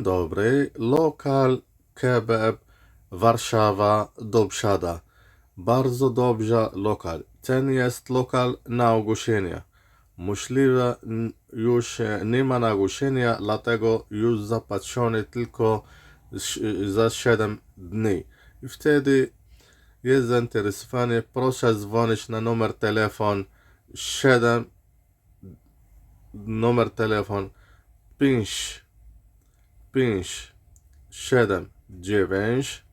Dobry. Lokal kebab Warszawa do Przada. Bardzo dobrze lokal. Ten jest lokal na ogłoszenie. Możliwe już nie ma na ogłoszenia, dlatego już zapatrzony tylko za 7 dni. I wtedy jest zainteresowany, proszę dzwonić na numer telefon 7 numer telefon 5 5 7 9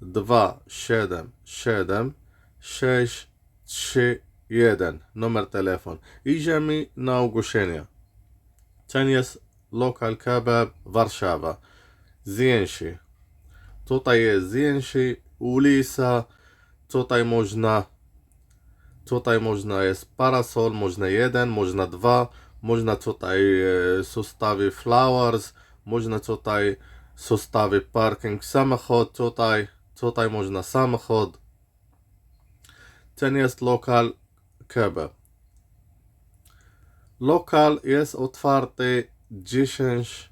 2 7 7 6 3 1 numer telefon. Idziemy na ogłoszenie. Ten jest lokal kebab Warszawa. Zdjęcie. Tutaj jest zdjęcie, ulica, tutaj można Tutaj można jest parasol, można jeden, można dwa, można tutaj e, zostawić flowers, można tutaj zostawić parking samochód, tutaj, tutaj można samochód. Ten jest lokal kebab. Lokal jest otwarty 10,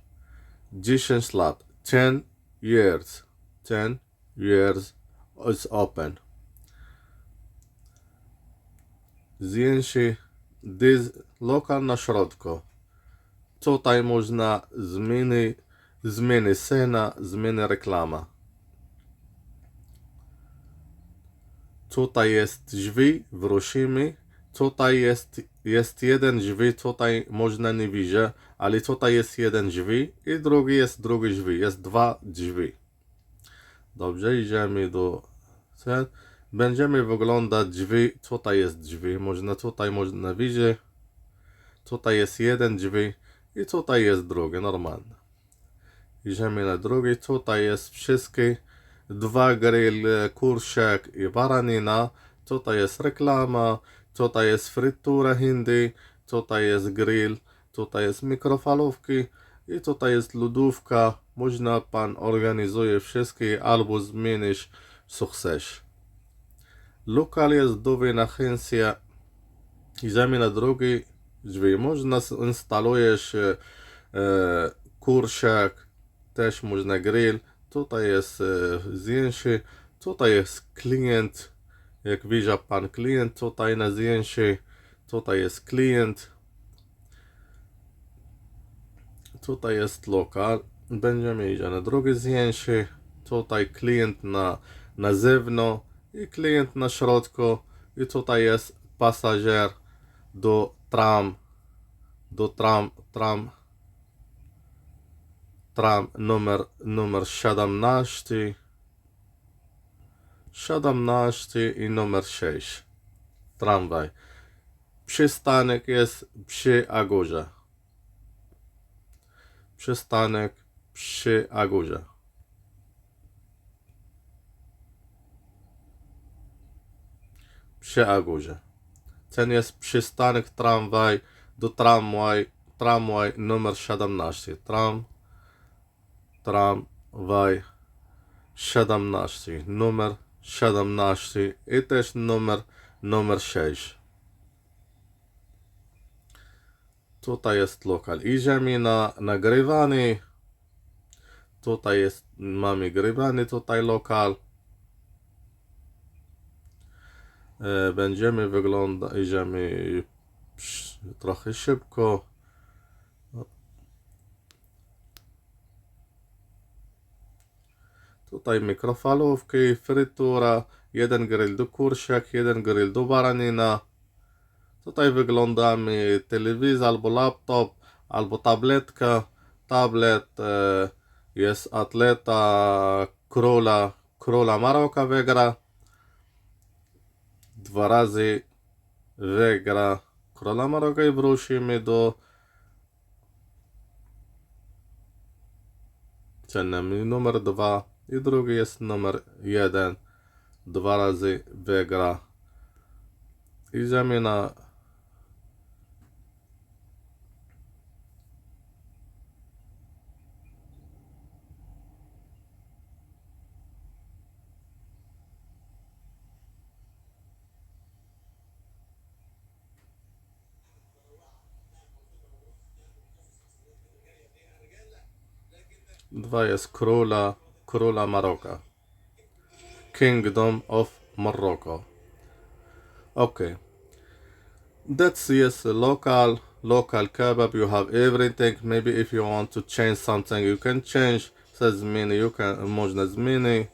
10 lat. 10 years. 10 years is open. zdjęcie dys, lokal na środku. Tutaj można zmienić zmieni cena, zmieni reklama. Tutaj jest drzwi, wrócimy. Tutaj jest, jest jeden drzwi, tutaj można nie widzieć, ale tutaj jest jeden drzwi i drugi jest drugi drzwi. Jest dwa drzwi. Dobrze, idziemy do ten. Będziemy wyglądać drzwi. Tutaj jest drzwi. Można tutaj można widzieć. Tutaj jest jeden drzwi i tutaj jest drugi, normalne. Idziemy na drugi. Tutaj jest wszystkie dwa grill, kurczak i baranina. Tutaj jest reklama. Tutaj jest frytura hindi. Tutaj jest grill. Tutaj jest mikrofalówki. I tutaj jest lodówka. Można pan organizuje wszystkie albo zmienić chcesz. Lokal jest na agencja. Idziemy na drugi drzwi. Można instalujesz e, e, kurczak, też można grill. Tutaj jest e, zdjęcie. Tutaj jest klient. Jak widzi pan klient tutaj na zdjęciu. Tutaj jest klient. Tutaj jest lokal. Będziemy iść na drugie zdjęcie. Tutaj klient na, na zewnątrz i klient na środku. I tutaj jest pasażer do tram. Do tram, tram. Tram numer, numer 17. 17 i numer 6. Tramwaj. Przystanek jest przy Agurze. Przystanek przy Agurze. Przy Agurze. Ten jest przystanek tramwaj do tramwaj, tramwaj numer 17. Tram, tramwaj 17. Numer 17 i też numer, numer 6. Tutaj jest lokal. Idziemy na nagrywanie. Tutaj jest, mamy grywanie, tutaj lokal. E, Będziemy wyglądać, idziemy trochę szybko. Tutaj mikrofalówki, frytura, jeden grill do kurczak, jeden grill do baranina. Tutaj wyglądamy telewizor albo laptop, albo tabletka. Tablet e, jest atleta króla, króla Maroka wygra. Dwa razy wygra króla Maroka i wrócimy do ceny numer dwa i drugi jest numer jeden. Dwa razy wygra. Idziemy na Dwa jest króla, króla Maroka. Kingdom of Morocco. Okay. That's yes local local kebab you have everything maybe if you want to change something you can change se zmieni you can można zmieni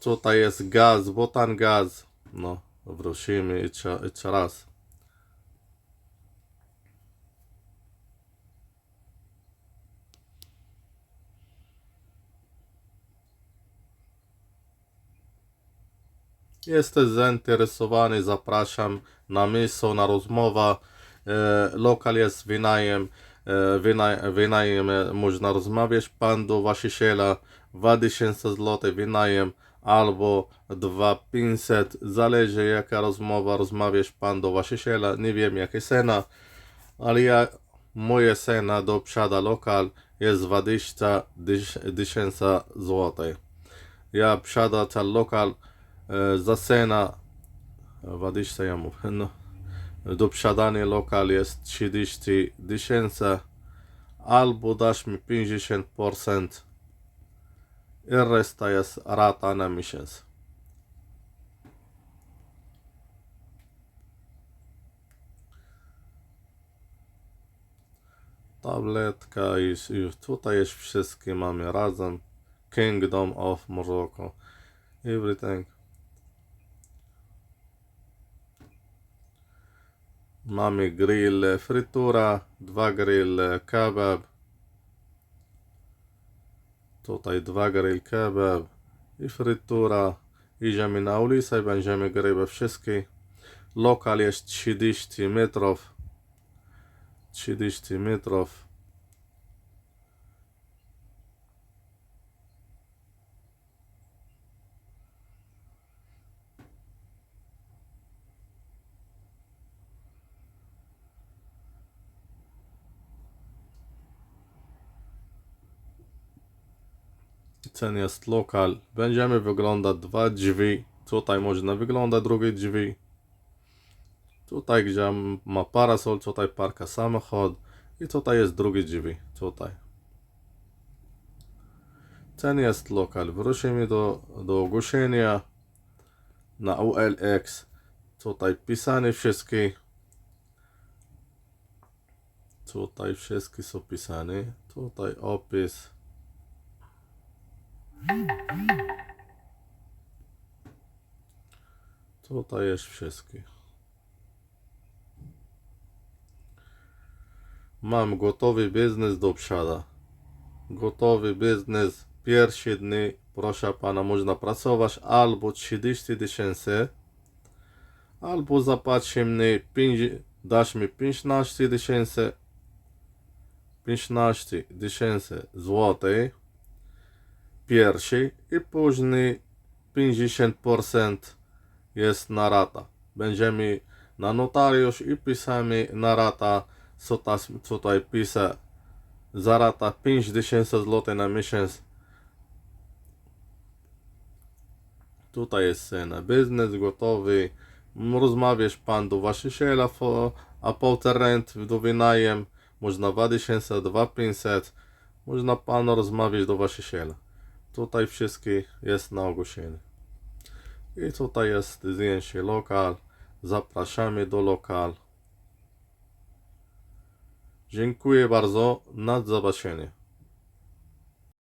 tutaj jest gaz botan gaz no wrócimy jeszcze, jeszcze raz Jesteś zainteresowany, zapraszam na miejsce, na rozmowę. E, lokal jest wynajem, e, wynaj, wynajem, e, można rozmawiać pan do właściciela, 2000 zł wynajem albo 2500, zależy jaka rozmowa, rozmawiasz pan do właściciela, nie wiem jaka cena, ale ja, moja cena do przada lokal jest 20 tysięcy złotych. Ja przada ten lokal za cena 20 ja mówię, no, lokal jest 30 tysięcy albo dasz mi 50% i reszta jest rata na miesiąc. Tabletka i, i tutaj jest wszystkie mamy razem. Kingdom of Morocco. Everything. Mamy grill frytura, dwa grill kebab. Tutaj dwa grill kebab i frytura. Idziemy na ulicę i będziemy grywać wszystkie. Lokal jest 30 metrów. 30 metrów. Ten jest lokal. Będziemy wyglądać dwa drzwi. Tutaj można wyglądać drugie drzwi. Tutaj gdzie ma parasol, tutaj parka samochód. I tutaj jest drugie drzwi. Tutaj. Ten jest lokal. Wrócimy do, do ogłoszenia na OLX. Tutaj pisane wszystkie. Tutaj wszystkie są pisane. Tutaj opis. Tutaj jest wszystkie. Mam gotowy biznes do przada. Gotowy biznes. Pierwsze dni, proszę pana, można pracować albo 30 tysięcy, albo zapłaci mi 5, dasz mi 15 tysięcy, 15 tysięcy złotych pierwszy i później 50% jest na rata. Będziemy na notariusz i pisamy na rata, co, ta, co tutaj pisze, za rata 5000 zł na miesiąc. Tutaj jest cena, biznes gotowy, rozmawiasz pan do właściciela, a potem rent do wynajem, można 2000, 2500, można pan rozmawiać do właściciela. Tutaj wszystkie jest na ogłoszeniu. I tutaj jest zdjęcie lokal. Zapraszamy do lokal. Dziękuję bardzo. Na zobaczenie.